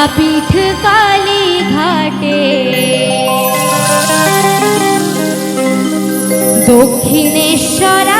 তারাপীঠ কালী ঘাটে। দক্ষিণেশ্বরা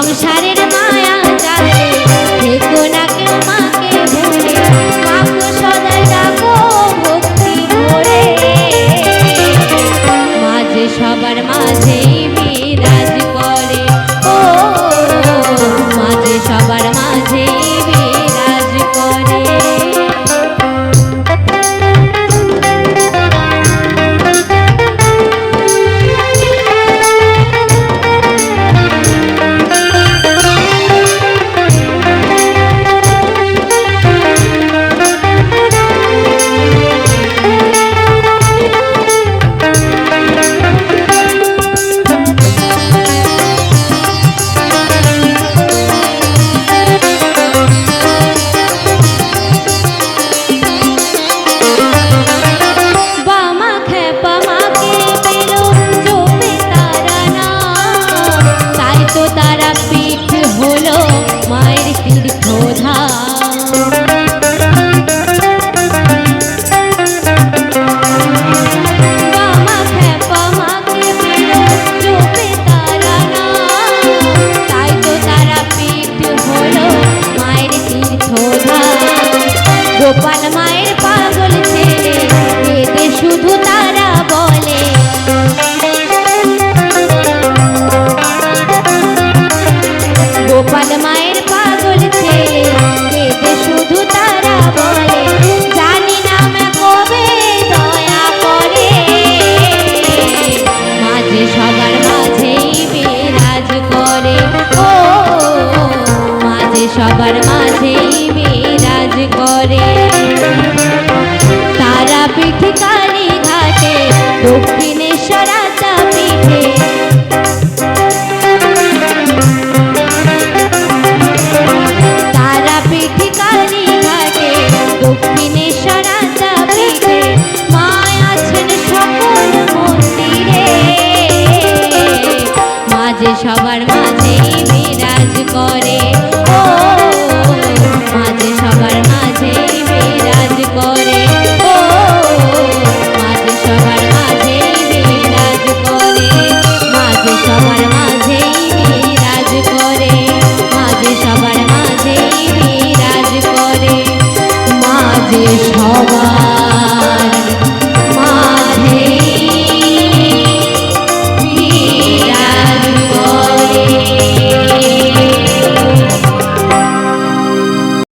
江山。joga মনে বিরাজ করে।